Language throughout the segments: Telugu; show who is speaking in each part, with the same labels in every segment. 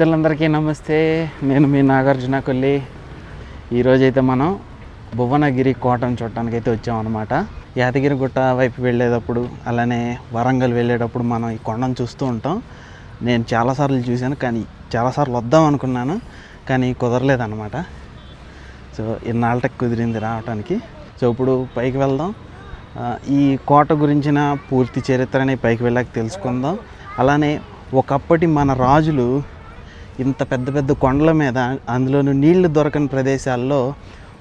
Speaker 1: మిత్రులందరికీ నమస్తే. నేను మీ నాగార్జున కొల్లి. ఈరోజైతే మనం భువనగిరి కోటను చూడటానికి అయితే వచ్చామన్నమాట. యాదగిరి గుట్ట వైపు వెళ్ళేటప్పుడు అలానే వరంగల్ వెళ్ళేటప్పుడు మనం ఈ కొండను చూస్తూ ఉంటాం. నేను చాలాసార్లు చూశాను కానీ చాలాసార్లు వద్దాం అనుకున్నాను కానీ కుదరలేదన్నమాట. సో ఇన్నాళ్ళకి కుదిరింది రావడానికి సో ఇప్పుడు పైకి వెళ్దాం. ఈ కోట గురించిన పూర్తి చరిత్రని పైకి వెళ్ళాక తెలుసుకుందాం. అలానే ఒకప్పటి మన రాజులు ఇంత పెద్ద పెద్ద కొండల మీద అందులోనూ నీళ్ళు దొరకని ప్రదేశాల్లో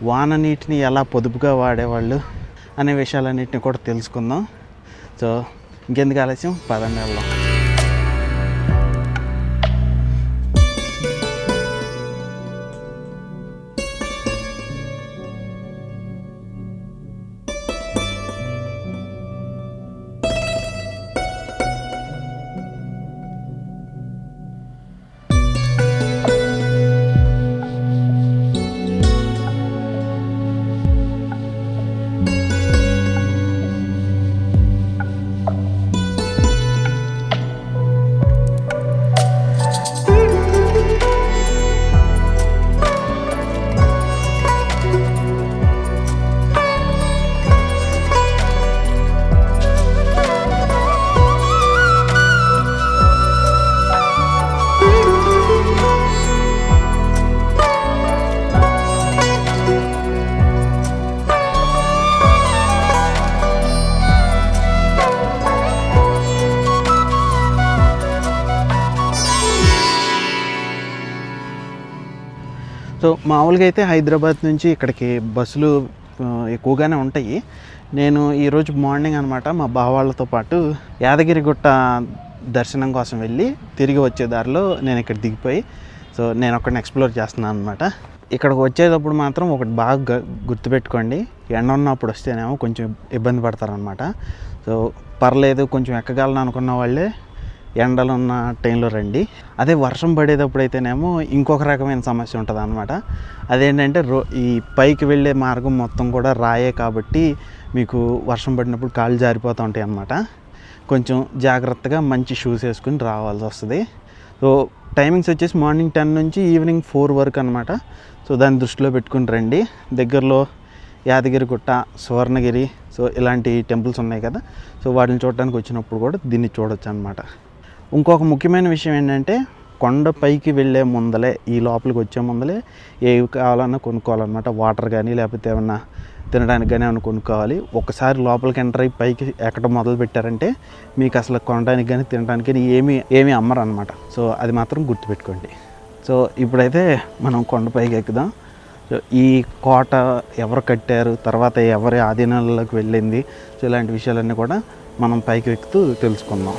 Speaker 1: వాన నీటిని ఎలా పొదుపుగా వాడేవాళ్ళు అనే విషయాలన్నింటినీ కూడా తెలుసుకుందాం. సో ఇంకెందుకు ఆలస్యం? పదండి వెళ్దాం. మామూలుగా అయితే హైదరాబాద్ నుంచి ఇక్కడికి బస్సులు ఎక్కువగానే ఉంటాయి. నేను ఈరోజు మార్నింగ్ అనమాట మా బావాళ్ళతో పాటు యాదగిరిగుట్ట దర్శనం కోసం వెళ్ళి తిరిగి వచ్చే దారిలో నేను ఇక్కడ దిగిపోయి సో నేను ఒకటిని ఎక్స్ప్లోర్ చేస్తున్నాను అనమాట ఇక్కడికి వచ్చేటప్పుడు మాత్రం ఒకటి బాగా గుర్తుపెట్టుకోండి. ఎండ ఉన్నప్పుడు వస్తేనేమో కొంచెం ఇబ్బంది పడతారనమాట సో పర్లేదు కొంచెం ఎక్కగలను అనుకున్న వాళ్ళే ఎండలున్న టైంలో రండి. అదే వర్షం పడేటప్పుడు అయితేనేమో ఇంకొక రకమైన సమస్య ఉంటుంది అనమాట అదేంటంటే రో ఈ పైకి వెళ్ళే మార్గం మొత్తం కూడా రాయే కాబట్టి మీకు వర్షం పడినప్పుడు కాళ్ళు జారిపోతూ ఉంటాయి అన్నమాట కొంచెం జాగ్రత్తగా మంచి షూస్ వేసుకుని రావాల్సి వస్తుంది. సో టైమింగ్స్ వచ్చేసి మార్నింగ్ టెన్ నుంచి ఈవినింగ్ ఫోర్ వరకు అనమాట సో దాన్ని దృష్టిలో పెట్టుకుని రండి. దగ్గరలో యాదగిరి గుట్ట సువర్ణగిరి సో ఇలాంటి టెంపుల్స్ ఉన్నాయి కదా. సో వాటిని చూడడానికి వచ్చినప్పుడు కూడా దీన్ని చూడొచ్చు అనమాట ఇంకొక ముఖ్యమైన విషయం ఏంటంటే కొండ పైకి వెళ్ళే ముందలే ఈ లోపలికి వచ్చే ముందలే ఏవి కావాలన్నా కొనుక్కోవాలన్నమాట. వాటర్ కానీ లేకపోతే ఏమన్నా తినడానికి కానీ ఏమైనా కొనుక్కోవాలి. ఒకసారి లోపలికి ఎంటర్ అయ్యి పైకి ఎక్కడ మొదలు పెట్టారంటే మీకు అసలు కొనడానికి కానీ తినడానికి కానీ ఏమీ ఏమీ అమ్మరు అనమాట సో అది మాత్రం గుర్తుపెట్టుకోండి. సో ఇప్పుడైతే మనం కొండపైకి ఎక్కుదాం. సో ఈ కోట ఎవరు కట్టారు తర్వాత ఎవరి ఆధీనాలలోకి వెళ్ళింది సో ఇలాంటి విషయాలన్నీ కూడా మనం పైకి ఎక్కుతూ తెలుసుకుందాం.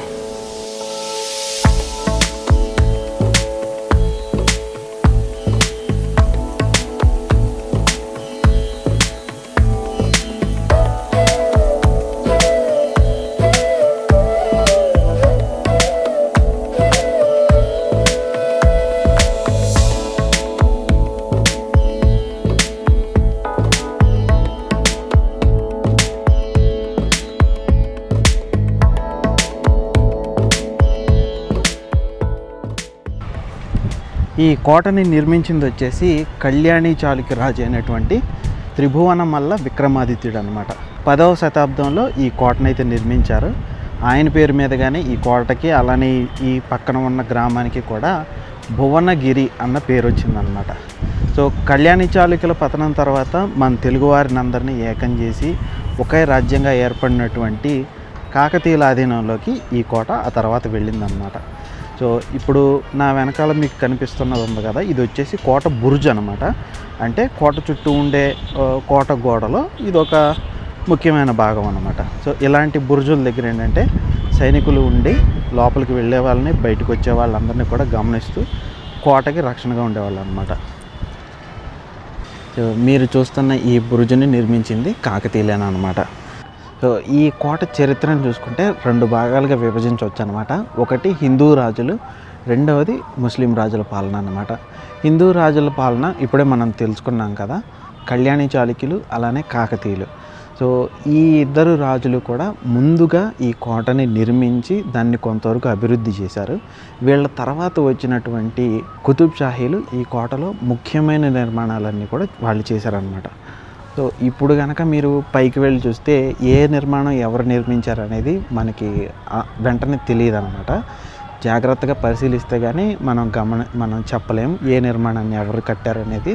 Speaker 1: ఈ కోటని నిర్మించింది వచ్చేసి కళ్యాణి చాళుక్య రాజు అయినటువంటి త్రిభువన మల్ల విక్రమాదిత్యుడు అనమాట పదవ శతాబ్దంలో ఈ కోటనైతే నిర్మించారు. ఆయన పేరు మీదగానే ఈ కోటకి అలానే ఈ పక్కన ఉన్న గ్రామానికి కూడా భువనగిరి అన్న పేరు వచ్చిందనమాట సో కళ్యాణి చాళుక్యుల పతనం తర్వాత మన తెలుగువారిని అందరినీ ఏకం చేసి ఒకే రాజ్యంగా ఏర్పడినటువంటి కాకతీయుల ఆధీనంలోకి ఈ కోట ఆ తర్వాత వెళ్ళిందనమాట సో ఇప్పుడు నా వెనకాల మీకు కనిపిస్తున్నది ఉంది కదా ఇది వచ్చేసి కోట బురుజ్ అనమాట అంటే కోట చుట్టూ ఉండే కోట గోడలో ఇది ఒక ముఖ్యమైన భాగం అనమాట సో ఇలాంటి బురుజుల దగ్గర ఏంటంటే సైనికులు ఉండి లోపలికి వెళ్ళే వాళ్ళని బయటకు వచ్చే వాళ్ళందరినీ కూడా గమనిస్తూ కోటకి రక్షణగా ఉండేవాళ్ళు అనమాట సో మీరు చూస్తున్న ఈ బురుజుని నిర్మించింది కాకతీయులేనమాట సో ఈ కోట చరిత్రను చూసుకుంటే రెండు భాగాలుగా విభజించవచ్చు అనమాట ఒకటి హిందూ రాజులు రెండవది ముస్లిం రాజుల పాలన అనమాట హిందూ రాజుల పాలన ఇప్పుడే మనం తెలుసుకున్నాం కదా కళ్యాణి చాళుక్యులు అలానే కాకతీయులు. సో ఈ ఇద్దరు రాజులు కూడా ముందుగా ఈ కోటని నిర్మించి దాన్ని కొంతవరకు అభివృద్ధి చేశారు. వీళ్ళ తర్వాత వచ్చినటువంటి కుతుబ్ షాహీలు ఈ కోటలో ముఖ్యమైన నిర్మాణాలన్నీ కూడా వాళ్ళు చేశారనమాట సో ఇప్పుడు కనుక మీరు పైకి వెళ్ళి చూస్తే ఏ నిర్మాణం ఎవరు నిర్మించారు అనేది మనకి వెంటనే తెలియదు అనమాట జాగ్రత్తగా పరిశీలిస్తే కానీ మనం గమన మనం చెప్పలేం ఏ నిర్మాణాన్ని ఎవరు కట్టారు అనేది.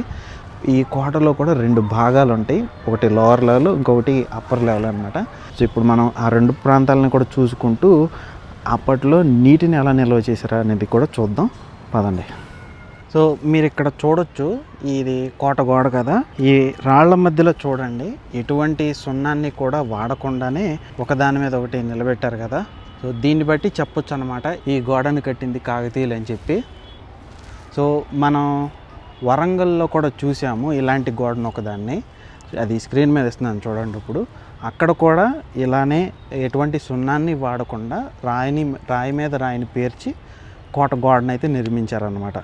Speaker 1: ఈ కోటలో కూడా రెండు భాగాలు ఉంటాయి ఒకటి లోవర్ లెవెల్ ఇంకొకటి అప్పర్ లెవెల్ అనమాట సో ఇప్పుడు మనం ఆ రెండు ప్రాంతాలను కూడా చూసుకుంటూ అప్పట్లో నీటిని ఎలా నిల్వ చేశారా అనేది కూడా చూద్దాం. పదండి. సో మీరు ఇక్కడ చూడొచ్చు ఇది కోట గోడ కదా. ఈ రాళ్ళ మధ్యలో చూడండి ఎటువంటి సున్నాన్ని కూడా వాడకుండానే ఒకదాని మీద ఒకటి నిలబెట్టారు కదా. సో దీన్ని బట్టి చెప్పొచ్చు అనమాట ఈ గోడను కట్టింది కాకతీయులు అని చెప్పి. సో మనం వరంగల్లో కూడా చూసాము ఇలాంటి గోడను ఒకదాన్ని. అది స్క్రీన్ మీద ఇస్తున్నాను చూడండి ఇప్పుడు. అక్కడ కూడా ఇలానే ఎటువంటి సున్నాన్ని వాడకుండా రాయిని రాయి మీద రాయిని పేర్చి కోట గోడనైతే నిర్మించారనమాట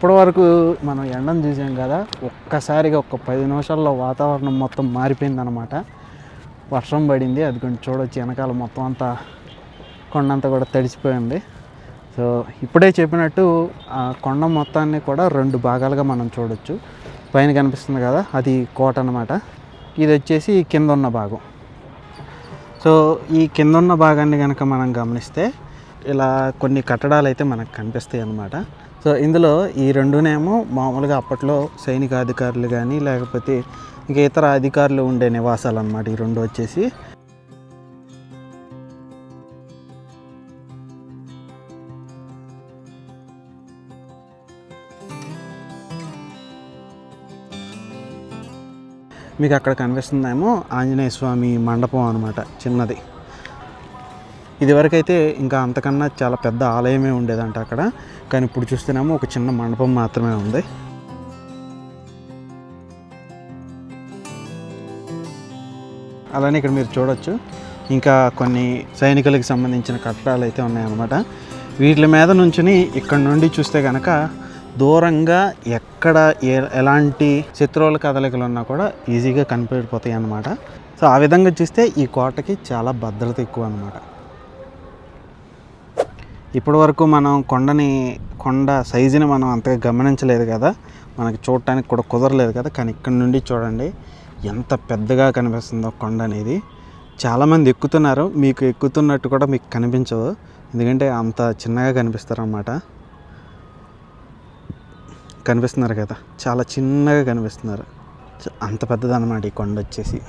Speaker 1: ఇప్పటి వరకు మనం ఎండను చూసాం కదా ఒక్కసారిగా ఒక పది నిమిషాల్లో వాతావరణం మొత్తం మారిపోయిందనమాట వర్షం పడింది అది కొంచెం చూడొచ్చు వెనకాల మొత్తం అంతా కొండంతా కూడా తడిసిపోయింది. సో ఇప్పుడే చెప్పినట్టు ఆ కొండ మొత్తాన్ని కూడా రెండు భాగాలుగా మనం చూడొచ్చు. పైన కనిపిస్తుంది కదా అది కోట అనమాట ఇది వచ్చేసి కింద ఉన్న భాగం. సో ఈ కింద ఉన్న భాగాన్ని కనుక మనం గమనిస్తే ఇలా కొన్ని కట్టడాలు అయితే మనకు కనిపిస్తాయి అన్నమాట. సో ఇందులో ఈ రెండునేమో మామూలుగా అప్పట్లో సైనిక అధికారులు కానీ లేకపోతే ఇంకా ఇతర అధికారులు ఉండే నివాసాలు అన్నమాట ఈ రెండు వచ్చేసి. మీకు అక్కడ కనిపిస్తుందేమో ఆంజనేయ స్వామి మండపం అనమాట చిన్నది. ఇదివరకైతే ఇంకా అంతకన్నా చాలా పెద్ద ఆలయమే ఉండేదంట అక్కడ. కానీ ఇప్పుడు చూస్తేనేమో ఒక చిన్న మండపం మాత్రమే ఉంది. అలానే ఇక్కడ మీరు చూడొచ్చు. ఇంకా కొన్ని సైనికులకు సంబంధించిన కట్టడాలు అయితే ఉన్నాయన్నమాట. వీటి మీద నుంచుని ఇక్కడ నుండి చూస్తే కనుక దూరంగా ఎక్కడ ఏ ఎలాంటి శత్రువుల కదలికలు ఉన్నా కూడా ఈజీగా కనిపెడిపోతాయి అన్నమాట సో ఆ విధంగా చూస్తే ఈ కోటకి చాలా భద్రత ఎక్కువ అనమాట ఇప్పటి వరకు మనం కొండని కొండ సైజుని మనం అంతగా గమనించలేదు కదా. మనకి చూడటానికి కూడా కుదరలేదు కదా. కానీ ఇక్కడ నుండి చూడండి ఎంత పెద్దగా కనిపిస్తుందో కొండ అనేది. చాలామంది ఎక్కుతున్నారు. మీకు ఎక్కుతున్నట్టు కూడా మీకు కనిపించదు. ఎందుకంటే అంత చిన్నగా కనిపిస్తారనమాట కనిపిస్తున్నారు కదా. చాలా చిన్నగా కనిపిస్తున్నారు. అంత పెద్దదన్నమాట ఈ కొండ వచ్చేసి.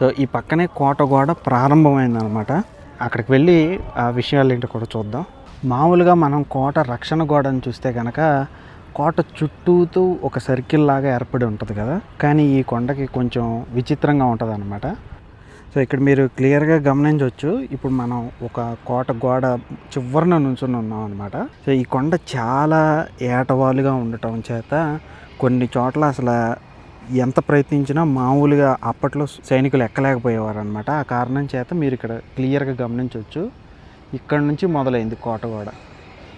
Speaker 1: సో ఈ పక్కనే కోట గోడ ప్రారంభమైందనమాట అక్కడికి వెళ్ళి ఆ విషయాలు ఏంటో కూడా చూద్దాం. మామూలుగా మనం కోట రక్షణ గోడను చూస్తే కనుక కోట చుట్టూతూ ఒక సర్కిల్ లాగా ఏర్పడి ఉంటుంది కదా? కానీ ఈ కొండకి కొంచెం విచిత్రంగా ఉంటుంది అనమాట సో ఇక్కడ మీరు క్లియర్గా గమనించవచ్చు ఇప్పుడు మనం ఒక కోట గోడ చివరన నుంచుని ఉన్నాం అనమాట సో ఈ కొండ చాలా ఏటవాలుగా ఉండటం చేత కొన్ని చోట్ల అసలు ఎంత ప్రయత్నించినా మామూలుగా అప్పట్లో సైనికులు ఎక్కలేకపోయేవారు అనమాట ఆ కారణం చేత మీరు ఇక్కడ క్లియర్గా గమనించవచ్చు ఇక్కడ నుంచి మొదలైంది కోటగోడ.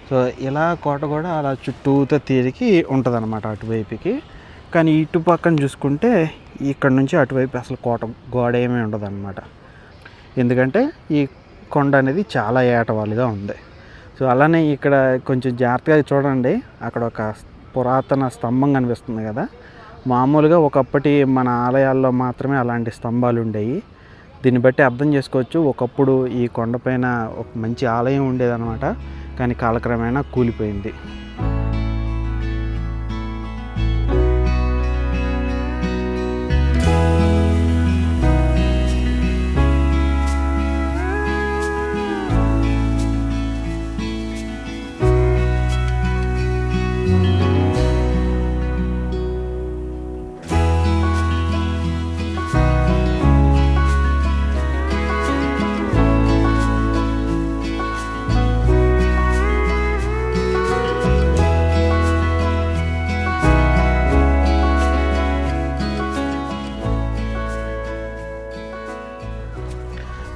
Speaker 1: సో ఇలా కోట కూడా అలా చుట్టూతో తిరిగి ఉంటుంది అనమాట అటువైపుకి. కానీ ఇటు పక్కన చూసుకుంటే ఇక్కడ నుంచి అటువైపు అసలు కోట గోడ ఏమీ ఉండదు అనమాట ఎందుకంటే ఈ కొండ అనేది చాలా ఏటవాలుగా ఉంది. సో అలానే ఇక్కడ కొంచెం జాగ్రత్తగా చూడండి. అక్కడ ఒక పురాతన స్తంభం కనిపిస్తుంది కదా. మామూలుగా ఒకప్పటి మన ఆలయాల్లో మాత్రమే అలాంటి స్తంభాలు ఉండేవి. దీన్ని బట్టి అర్థం చేసుకోవచ్చు ఒకప్పుడు ఈ కొండపైన ఒక మంచి ఆలయం ఉండేదన్నమాట. కానీ కాలక్రమేణా కూలిపోయింది.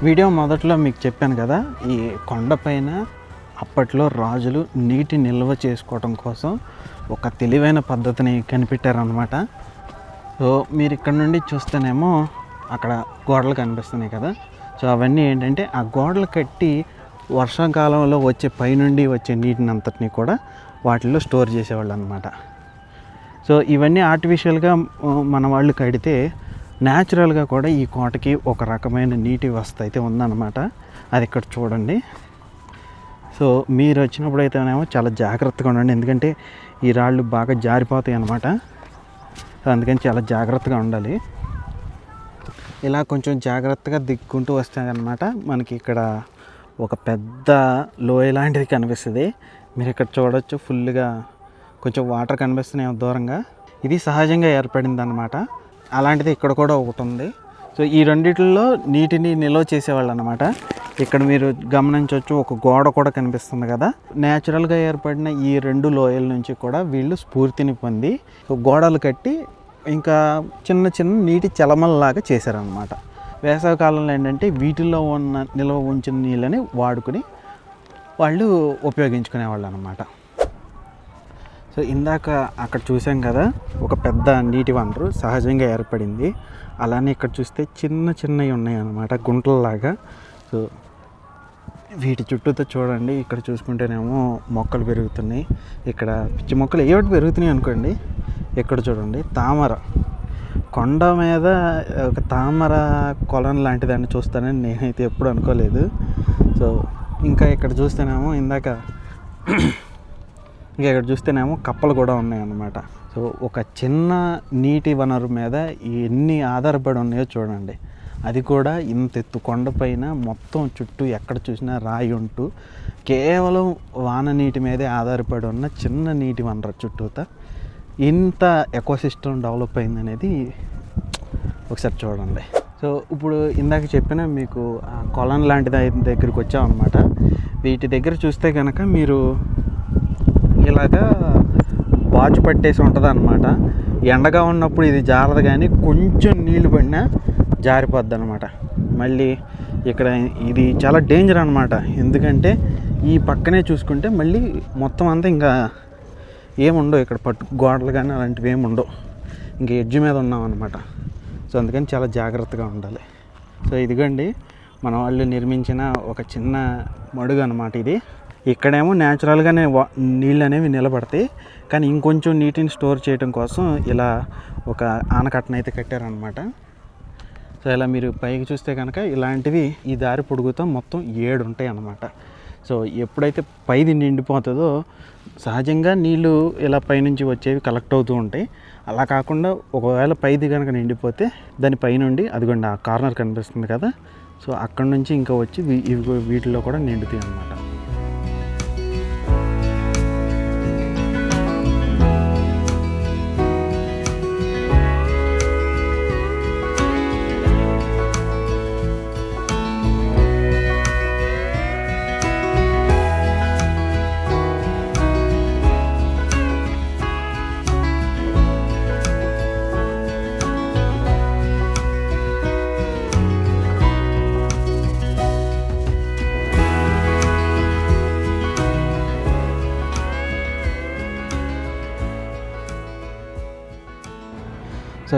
Speaker 1: వీడియో మొదట్లో మీకు చెప్పాను కదా ఈ కొండపైన అప్పట్లో రాజులు నీటి నిల్వ చేసుకోవడం కోసం ఒక తెలివైన పద్ధతిని కనిపెట్టారనమాట సో మీరు ఇక్కడ నుండి చూస్తేనేమో అక్కడ గోడలు కనిపిస్తున్నాయి కదా. సో అవన్నీ ఏంటంటే ఆ గోడలు కట్టి వర్షాకాలంలో వచ్చే పైనుండి వచ్చే నీటిని అంతటిని కూడా వాటిల్లో స్టోర్ చేసేవాళ్ళు అనమాట సో ఇవన్నీ ఆర్టిఫిషియల్గా మన వాళ్ళు కడితే న్యాచురల్గా కూడా ఈ కోటకి ఒక రకమైన నీటి వ్యవస్థ అయితే ఉందన్నమాట. అది ఇక్కడ చూడండి. సో మీరు వచ్చినప్పుడు అయితేనేమో చాలా జాగ్రత్తగా ఉండండి. ఎందుకంటే ఈ రాళ్ళు బాగా జారిపోతాయి అన్నమాట. అందుకని చాలా జాగ్రత్తగా ఉండాలి. ఇలా కొంచెం జాగ్రత్తగా దిక్కుంటూ వస్తాయన్నమాట మనకి ఇక్కడ ఒక పెద్ద లోయ లాంటిది కనిపిస్తుంది. మీరు ఇక్కడ చూడొచ్చు ఫుల్గా కొంచెం వాటర్ కనిపిస్తున్నాయి దూరంగా. ఇది సహజంగా ఏర్పడింది అనమాట అలాంటిది ఇక్కడ కూడా ఒకటి ఉంది. సో ఈ రెండిట్లో నీటిని నిల్వ చేసేవాళ్ళు అనమాట ఇక్కడ మీరు గమనించవచ్చు ఒక గోడ కూడా కనిపిస్తుంది కదా. న్యాచురల్గా ఏర్పడిన ఈ రెండు లోయల నుంచి కూడా వీళ్ళు స్ఫూర్తిని పొంది సో గోడలు కట్టి ఇంకా చిన్న చిన్న నీటి చలమలలాగా చేశారనమాట. వేసవికాలంలో ఏంటంటే వీటిల్లో ఉన్న నిల్వ ఉంచిన నీళ్ళని వాడుకుని వాళ్ళు ఉపయోగించుకునేవాళ్ళు అనమాట సో ఇందాక అక్కడ చూసాం కదా ఒక పెద్ద నీటి వనరు సహజంగా ఏర్పడింది. అలానే ఇక్కడ చూస్తే చిన్న చిన్నవి ఉన్నాయి అన్నమాట గుంటలలాగా. సో వీటి చుట్టూతో చూడండి ఇక్కడ చూసుకుంటేనేమో మొక్కలు పెరుగుతున్నాయి. ఇక్కడ పిచ్చి మొక్కలు ఏమిటి పెరుగుతున్నాయి అనుకోండి ఇక్కడ చూడండి తామర. కొండ మీద ఒక తామర కొలం లాంటిదాన్ని చూస్తానని నేనైతే ఎప్పుడు అనుకోలేదు. సో ఇంకా ఇక్కడ చూస్తేనేమో ఇందాక ఇంకా ఇక్కడ చూస్తేనేమో కప్పలు కూడా ఉన్నాయన్నమాట. సో ఒక చిన్న నీటి వనరు మీద ఎన్ని ఆధారపడి ఉన్నాయో చూడండి. అది కూడా ఇంత ఎత్తు కొండపైన మొత్తం చుట్టూ ఎక్కడ చూసినా రాయి ఉంటూ కేవలం వాన నీటి మీదే ఆధారపడి ఉన్న చిన్న నీటి వనరు చుట్టూత ఇంత ఎకోసిస్టమ్ డెవలప్ అయింది అనేది ఒకసారి చూడండి. సో ఇప్పుడు ఇందాక చెప్పిన మీకు కొలం లాంటి దగ్గరికి వచ్చామన్నమాట. వీటి దగ్గర చూస్తే కనుక మీరు ఇలాగా వాచ్ పట్టేసి ఉంటుంది అనమాట ఎండగా ఉన్నప్పుడు ఇది జారదు కానీ కొంచెం నీళ్ళు పడినా జారిపోద్ది అనమాట మళ్ళీ ఇక్కడ ఇది చాలా డేంజర్ అనమాట ఎందుకంటే ఈ పక్కనే చూసుకుంటే మళ్ళీ మొత్తం అంతా ఇంకా ఏముండవు ఇక్కడ పట్టు గోడలు కానీ అలాంటివి ఏముండవు ఉండవు. ఎడ్జ్ మీద ఉన్నాం అనమాట సో అందుకని చాలా జాగ్రత్తగా ఉండాలి. సో ఇదిగండి మన వాళ్ళు నిర్మించిన ఒక చిన్న మడుగు అనమాట ఇది. ఇక్కడేమో న్యాచురల్గానే వా నీళ్ళు అనేవి నిలబడతాయి. కానీ ఇంకొంచెం నీటిని స్టోర్ చేయడం కోసం ఇలా ఒక ఆనకట్టను అయితే కట్టారనమాట సో ఇలా మీరు పైకి చూస్తే కనుక ఇలాంటివి ఈ దారి పొడుగుతో మొత్తం ఏడు ఉంటాయి అన్నమాట సో ఎప్పుడైతే పైది నిండిపోతుందో సహజంగా నీళ్ళు ఇలా పైనుంచి వచ్చేవి కలెక్ట్ అవుతూ ఉంటాయి. అలా కాకుండా ఒకవేళ పైది కనుక నిండిపోతే దాని పైనుండి అదిగోండి ఆ కార్నర్ కనిపిస్తుంది కదా. సో అక్కడి నుంచి ఇంకా వచ్చి ఇవి వీటిలో కూడా నిండుతాయి అన్నమాట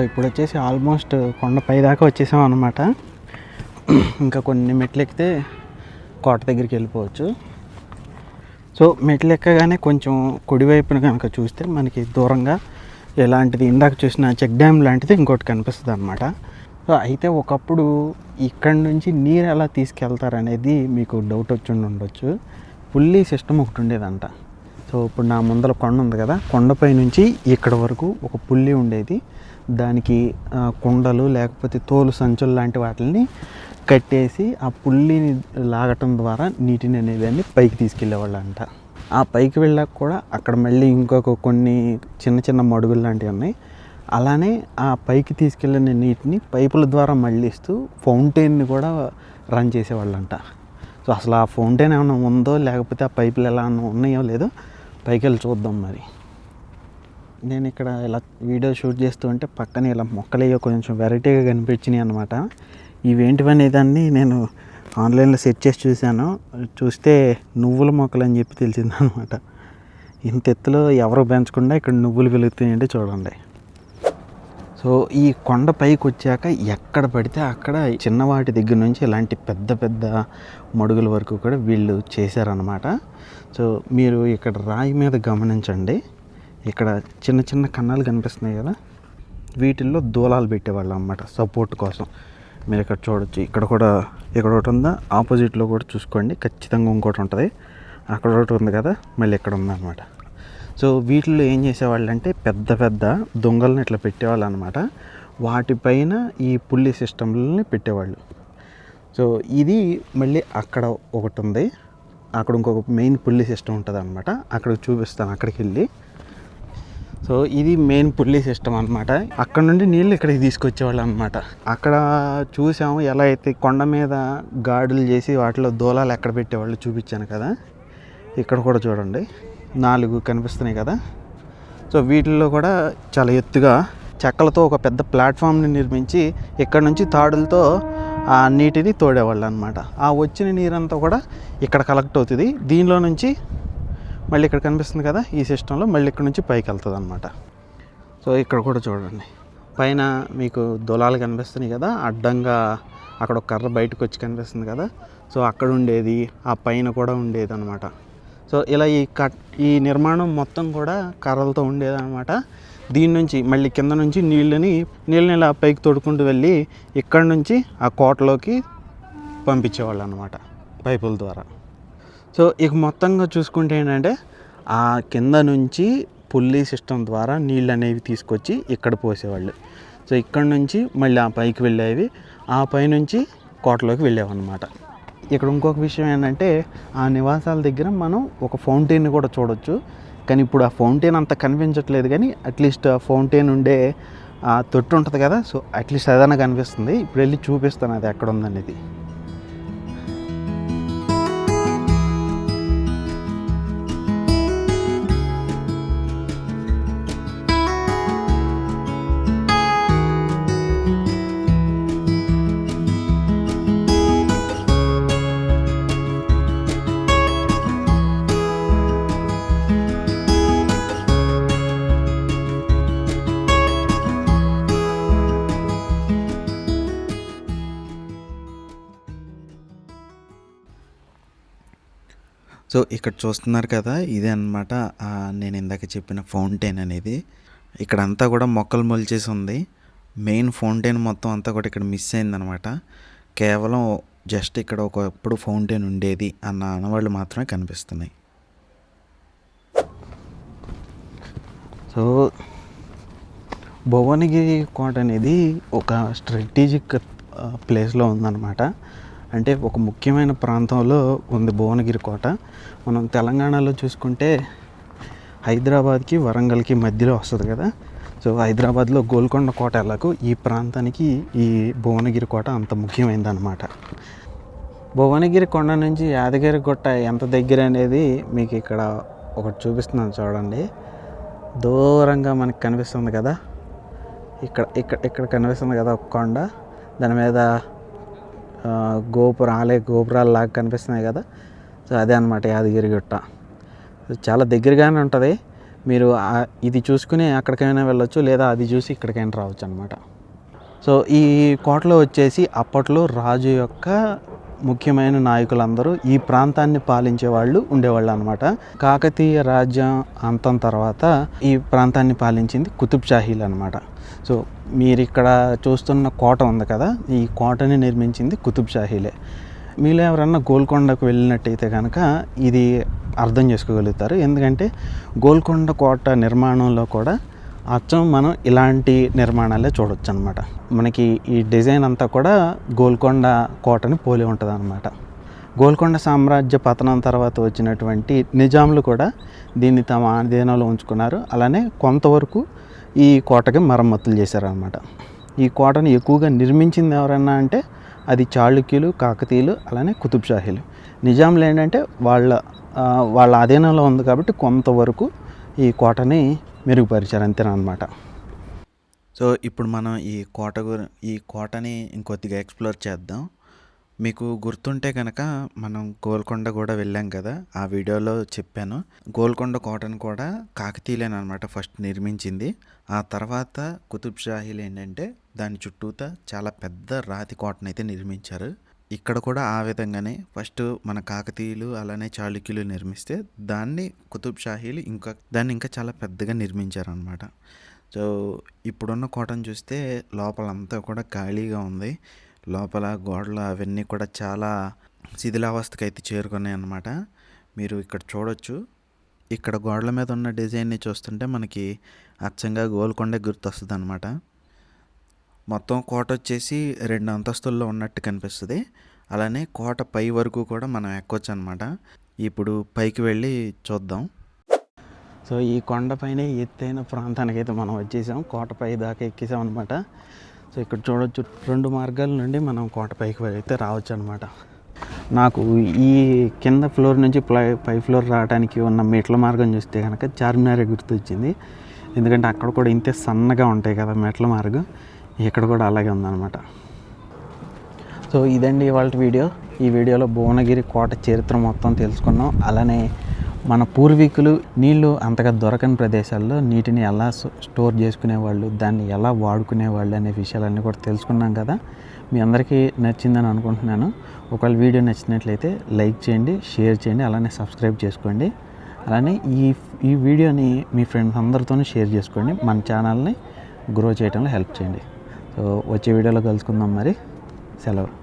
Speaker 1: ఇప్పుడు వచ్చేసి ఆల్మోస్ట్ కొండపై దాకా వచ్చేసాం అనమాట ఇంకా కొన్ని మెట్లు ఎక్కితే కోట దగ్గరికి వెళ్ళిపోవచ్చు. సో మెట్లు ఎక్కగానే కొంచెం కుడివైపున కనుక చూస్తే మనకి దూరంగా ఎలాంటిది ఇందాక చూసిన చెక్ డ్యామ్ లాంటిది ఇంకోటి కనిపిస్తుంది అనమాట సో అయితే ఒకప్పుడు ఇక్కడి నుంచి నీరు ఎలా తీసుకెళ్తారనేది మీకు డౌట్ వచ్చి ఉండొచ్చు. పుల్లీ సిస్టమ్ ఒకటి ఉండేదంట. సో ఇప్పుడు నా ముందర కొండ ఉంది కదా కొండపై నుంచి ఇక్కడ వరకు ఒక పుల్లి ఉండేది. దానికి కుండలు లేకపోతే తోలు సంచులు లాంటి వాటిని కట్టేసి ఆ పుల్లిని లాగటం ద్వారా నీటిని అనేదాన్ని పైకి తీసుకెళ్ళేవాళ్ళు అంట ఆ పైకి వెళ్ళాక కూడా అక్కడ మళ్ళీ ఇంకొక కొన్ని చిన్న చిన్న మడుగులు లాంటివి ఉన్నాయి. అలానే ఆ పైకి తీసుకెళ్ళిన నీటిని పైపుల ద్వారా మళ్ళిస్తూ ఫౌంటైన్ని కూడా రన్ చేసేవాళ్ళంట. సో అసలు ఆ ఫౌంటైన్ ఏమైనా ఉందో లేకపోతే ఆ పైపులు ఎలా ఉన్నాయో లేదో పైకి వెళ్ళి చూద్దాం మరి. నేను ఇక్కడ ఇలా వీడియో షూట్ చేస్తూ ఉంటే పక్కన ఇలా మొక్కలు కొంచెం వెరైటీగా కనిపించినాయి అనమాట ఇవేంటివనే దాన్ని నేను ఆన్లైన్లో సెర్చ్ చేసి చూశాను. చూస్తే నువ్వుల మొక్కలు అని చెప్పి తెలిసిందనమాట ఇంత ఎత్తులో ఎవరు పెంచకుండా ఇక్కడ నువ్వులు వెలుగుతాయంటే చూడండి. సో ఈ కొండ పైకి వచ్చాక ఎక్కడ పడితే అక్కడ చిన్నవాటి దగ్గర నుంచి ఇలాంటి పెద్ద పెద్ద మడుగుల వరకు కూడా వీళ్ళు చేశారనమాట సో మీరు ఇక్కడ రాయి మీద గమనించండి. ఇక్కడ చిన్న చిన్న కన్నాలు కనిపిస్తున్నాయి కదా? వీటిల్లో దూలాలు పెట్టేవాళ్ళు అనమాట సపోర్ట్ కోసం. మీరు ఇక్కడ చూడొచ్చు. ఇక్కడ కూడా ఇక్కడ ఒకటి ఉందా? ఆపోజిట్లో కూడా చూసుకోండి. ఖచ్చితంగా ఇంకోటి ఉంటుంది. అక్కడ ఒకటి ఉంది కదా? మళ్ళీ ఇక్కడ ఉందన్నమాట సో వీటిల్లో ఏం చేసేవాళ్ళు అంటే పెద్ద పెద్ద దొంగలను ఇట్లా పెట్టేవాళ్ళు అనమాట వాటిపైన ఈ పుల్లి సిస్టమ్లని పెట్టేవాళ్ళు. సో ఇది మళ్ళీ అక్కడ ఒకటి ఉంది. అక్కడ ఇంకొక మెయిన్ పుల్లి సిస్టమ్ ఉంటుంది అనమాట అక్కడ చూపిస్తాను అక్కడికి వెళ్ళి. సో ఇది మెయిన్ పుల్లీ సిస్టమ్ అనమాట అక్కడ నుండి నీళ్ళు ఇక్కడికి తీసుకొచ్చేవాళ్ళు అనమాట అక్కడ చూసాము ఎలా అయితే కొండ మీద గాడులు చేసి వాటిలో దూలాలు ఎక్కడ పెట్టేవాళ్ళు చూపించాను కదా. ఇక్కడ కూడా చూడండి. నాలుగు కనిపిస్తున్నాయి కదా. సో వీటిల్లో కూడా చాలా ఎత్తుగా చెక్కలతో ఒక పెద్ద ప్లాట్ఫామ్ని నిర్మించి ఇక్కడ నుంచి తాడులతో ఆ నీటిని తోడేవాళ్ళు అనమాట ఆ వచ్చిన నీరంతా కూడా ఇక్కడ కలెక్ట్ అవుతుంది. దీనిలో నుంచి మళ్ళీ ఇక్కడ కనిపిస్తుంది కదా ఈ సిస్టంలో మళ్ళీ ఇక్కడ నుంచి పైకి వెళ్తుంది అనమాట సో ఇక్కడ కూడా చూడండి. పైన మీకు దొలాలు కనిపిస్తున్నాయి కదా అడ్డంగా అక్కడ ఒక కర్ర బయటకు వచ్చి కనిపిస్తుంది కదా సో అక్కడ ఉండేది ఆ పైన కూడా ఉండేది అనమాట సో ఇలా ఈ కట్ ఈ నిర్మాణం మొత్తం కూడా కర్రలతో ఉండేది అనమాట దీని నుంచి మళ్ళీ కింద నుంచి నీళ్ళని నీళ్ళని ఇలా పైకి తోడుకుంటూ వెళ్ళి ఇక్కడ నుంచి ఆ కోటలోకి పంపించేవాళ్ళు అనమాట పైపుల ద్వారా. సో ఇక మొత్తంగా చూసుకుంటే ఏంటంటే ఆ కింద నుంచి పుల్లీ సిస్టమ్ ద్వారా నీళ్ళు అనేవి తీసుకొచ్చి ఇక్కడ పోసేవాళ్ళు. సో ఇక్కడ నుంచి మళ్ళీ ఆ పైకి వెళ్ళేవి ఆ పై నుంచి కోటలోకి వెళ్ళేవన్నమాట. ఇక్కడ ఇంకొక విషయం ఏంటంటే ఆ నివాసాల దగ్గర మనం ఒక ఫౌంటైన్ కూడా చూడొచ్చు. కానీ ఇప్పుడు ఆ ఫౌంటైన్ అంత కనిపించట్లేదు కానీ అట్లీస్ట్ ఆ ఫౌంటైన్ ఉండే ఆ తొట్టు ఉంటుంది కదా సో అట్లీస్ట్ అదైనా కనిపిస్తుంది. ఇప్పుడు వెళ్ళి చూపిస్తాను అది ఎక్కడ ఉందనేది. సో ఇక్కడ చూస్తున్నారు కదా ఇదే అనమాట నేను ఇందాక చెప్పిన ఫౌంటైన్ అనేది. ఇక్కడ అంతా కూడా మొక్కలు మొలిచేసి ఉంది. మెయిన్ ఫౌంటైన్ మొత్తం అంతా కూడా ఇక్కడ మిస్ అయిందనమాట కేవలం జస్ట్ ఇక్కడ ఒకప్పుడు ఫౌంటైన్ ఉండేది అన్న అనవాళ్ళు మాత్రమే కనిపిస్తున్నాయి. సో భువనగిరి కోట అనేది ఒక స్ట్రాటజిక్ ప్లేస్లో ఉందన్నమాట. అంటే ఒక ముఖ్యమైన ప్రాంతంలో ఉంది భువనగిరి కోట. మనం తెలంగాణలో చూసుకుంటే హైదరాబాద్కి వరంగల్కి మధ్యలో వస్తుంది కదా. సో హైదరాబాద్లో గోల్కొండ కోట ఎలాగో ఈ ప్రాంతానికి ఈ భువనగిరి కోట అంత ముఖ్యమైనదన్నమాట భువనగిరి కొండ నుంచి యాదగిరి గుట్ట ఎంత దగ్గర అనేది మీకు ఇక్కడ ఒకటి చూపిస్తున్నాను చూడండి. దూరంగా మనకి కనిపిస్తుంది కదా. ఇక్కడ ఇక్కడ ఇక్కడ కనిపిస్తుంది కదా ఒక కొండ. దాని మీద గోపురాలే గోపురం ఆలయ గోపురాలు లాగా కనిపిస్తున్నాయి కదా. సో అదే అనమాట యాదగిరి గుట్ట. చాలా దగ్గరగానే ఉంటుంది. మీరు ఇది చూసుకుని అక్కడికైనా వెళ్ళొచ్చు లేదా అది చూసి ఇక్కడికైనా రావచ్చు అనమాట సో ఈ కోటలో వచ్చేసి అప్పట్లో రాజు యొక్క ముఖ్యమైన నాయకులందరూ ఈ ప్రాంతాన్ని పాలించే వాళ్ళు ఉండేవాళ్ళు అనమాట కాకతీయ రాజ్యం అంతం తర్వాత ఈ ప్రాంతాన్ని పాలించింది కుతుబ్ షాహీలు అనమాట సో మీరు ఇక్కడ చూస్తున్న కోట ఉంది కదా ఈ కోటని నిర్మించింది కుతుబ్ షాహీలే. మీలో ఎవరన్నా గోల్కొండకు వెళ్ళినట్టయితే కనుక ఇది అర్థం చేసుకోగలుగుతారు. ఎందుకంటే గోల్కొండ కోట నిర్మాణంలో కూడా అచ్చం మనం ఇలాంటి నిర్మాణాలే చూడొచ్చు అనమాట మనకి ఈ డిజైన్ అంతా కూడా గోల్కొండ కోటని పోలి ఉంటుంది అనమాట గోల్కొండ సామ్రాజ్య పతనం తర్వాత వచ్చినటువంటి నిజాంలు కూడా దీన్ని తమ ఆధీనంలో ఉంచుకున్నారు. అలానే కొంతవరకు ఈ కోటకి మరమ్మతులు చేశారనమాట ఈ కోటను ఎక్కువగా నిర్మించింది ఎవరన్నా అంటే అది చాళుక్యులు కాకతీయులు అలానే కుతుబ్షాహీలు. నిజాంలు ఏంటంటే వాళ్ళ వాళ్ళ అధీనంలో ఉంది కాబట్టి కొంతవరకు ఈ కోటని మెరుగుపరిచారు అంతేనమాట సో ఇప్పుడు మనం ఈ కోట గురి ఈ కోటని ఇంకొద్దిగా ఎక్స్ప్లోర్ చేద్దాం. మీకు గుర్తుంటే కనుక మనం గోల్కొండ కూడా వెళ్ళాం కదా ఆ వీడియోలో చెప్పాను. గోల్కొండ కోటను కూడా కాకతీయులేనమాట ఫస్ట్ నిర్మించింది. ఆ తర్వాత కుతుబ్ షాహీలు ఏంటంటే దాని చుట్టూతా చాలా పెద్ద రాతి కోటను అయితే నిర్మించారు. ఇక్కడ కూడా ఆ విధంగానే ఫస్ట్ మన కాకతీయులు అలానే చాళుక్యులు నిర్మిస్తే దాన్ని కుతుబ్ షాహీలు ఇంకా దాన్ని ఇంకా చాలా పెద్దగా నిర్మించారు అనమాట సో ఇప్పుడున్న కోటను చూస్తే లోపలంతా కూడా ఖాళీగా ఉంది. లోపల గోడలు అవన్నీ కూడా చాలా శిథిలావస్థకి అయితే చేరుకున్నాయి అన్నమాట మీరు ఇక్కడ చూడొచ్చు. ఇక్కడ గోడల మీద ఉన్న డిజైన్ని చూస్తుంటే మనకి అచ్చంగా గోల్కొండ గుర్తొస్తుంది అనమాట మొత్తం కోట వచ్చేసి రెండు అంతస్తుల్లో ఉన్నట్టు కనిపిస్తుంది. అలానే కోట పై వరకు కూడా మనం ఎక్కొచ్చు అనమాట ఇప్పుడు పైకి వెళ్ళి చూద్దాం. సో ఈ కొండపైనే ఎత్తైన ప్రాంతానికి అయితే మనం వచ్చేసాం. కోటపై దాకా ఎక్కేసాం అనమాట సో ఇక్కడ చూడొచ్చు రెండు మార్గాల నుండి మనం కోటపైకి అయితే రావచ్చు అనమాట నాకు ఈ కింద ఫ్లోర్ నుంచి పై పై ఫ్లోర్ రావడానికి ఉన్న మెట్ల మార్గం చూస్తే కనుక చార్మినారే గుర్తొచ్చింది. ఎందుకంటే అక్కడ కూడా ఇంతే సన్నగా ఉంటాయి కదా మెట్ల మార్గం. ఇక్కడ కూడా అలాగే ఉందన్నమాట సో ఇదండి ఇవాళ వీడియో. ఈ వీడియోలో భువనగిరి కోట చరిత్ర మొత్తం తెలుసుకున్నాం. అలానే మన పూర్వీకులు నీళ్ళు అంతగా దొరకని ప్రదేశాల్లో నీటిని ఎలా స్టోర్ చేసుకునేవాళ్ళు దాన్ని ఎలా వాడుకునేవాళ్ళు అనే విషయాలన్నీ కూడా తెలుసుకున్నాం కదా. మీ అందరికీ నచ్చిందని అనుకుంటున్నాను. ఒకవేళ వీడియో నచ్చినట్లయితే లైక్ చేయండి షేర్ చేయండి అలానే సబ్స్క్రైబ్ చేసుకోండి. అలానే ఈ ఈ వీడియోని మీ ఫ్రెండ్స్ అందరితోనూ షేర్ చేసుకోండి. మన ఛానల్ని గ్రో చేయడంలో హెల్ప్ చేయండి. సో వచ్చే వీడియోలో కలుసుకుందాం మరి. సెలవు.